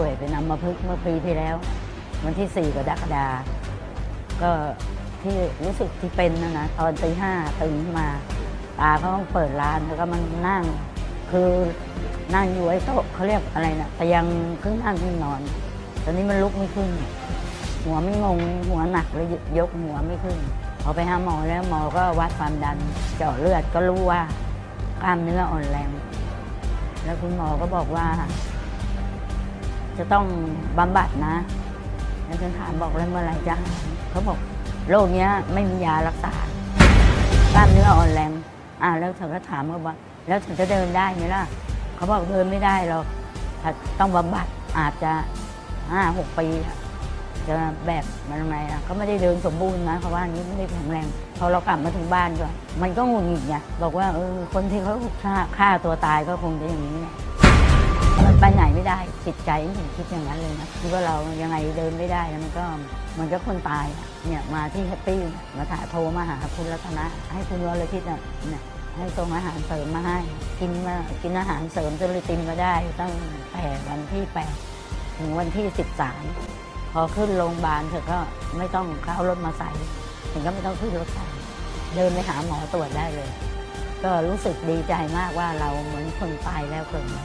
ป่วยเป็นอัมพฤกษ์เมื่อปีที่แล้ว วันที่ 4กรกฎาคมก็ที่รู้สึกที่เป็นนะนะตอนตีห้าตื่นขึ้นมาตาเขาต้องเปิดร้านแล้วก็มันนั่ง คือนั่งอยู่ไอ้โต๊ะเขาเรียกอะไรนะแต่ยังครึ่งนั่งครึ่งนอน ตอนนี้มันลุกไม่ขึ้น หัวไม่งงหัวหนักเลยยกหัวไม่ขึ้นพอไปหาหมอแล้วหมอก็วัดความดันเจาะเลือดก็รู้ว่ากล้ามเนื้ออ่อนแรง แล้วคุณหมอก็บอกว่า จะต้องบำบัดนะแล้วฉันถามบอกแล้วเมื่อไหร่จะหายเขาบอกโรคเนี้ยไม่มียารักษากล้ามเนื้ออ่อนแรงอ่าแล้วฉันก็ถามเขาว่า แล้วฉันจะเดินได้ไหมล่ะเขาบอกเดินไม่ได้หรอกต้องบำบัดอาจจะห้าหกปีอะจะแบบมันทำไมอะเขาไม่ได้เดินสมบูรณ์นะเขาว่าอย่านี้ไม่ได้แข็งแรงพอเรากลับมาถึงบ้านก็มันก็หงุดหงิดไงบอกว่าเออคนที่เขาฆ่าฆ่าตัวตายก็คงจะอย่างนี้แหละ ไหนไม่ได้จิตใจผมคิดอย่างนั้นเลยนะคิดว่าเรายังไงเดินไม่ได้แล้วมันก็มันก็คนตายเนี่ยมาที่แฮปปี้มาถาโทรมาหาคุณรัตนะ ให้คุณวรทิตน่ะเนี่ยให้ส่งอาหารเสริมมาให้กินมากินอาหารเสริมจนลยตินมาได้ตั้งแต่วันที่แปดถึงวันที่สิบสามพอขึ้นโรงพยาบาลเธอก็ไม่ต้องเข้ารถมาใส่ถึงก็ไม่ต้องขึ้นรถใส่เดินไปหาหมอตรวจได้เลย ก็รู้สึกดีใจมากว่าเราเหมือนคนตายแล้วเกิดใหม่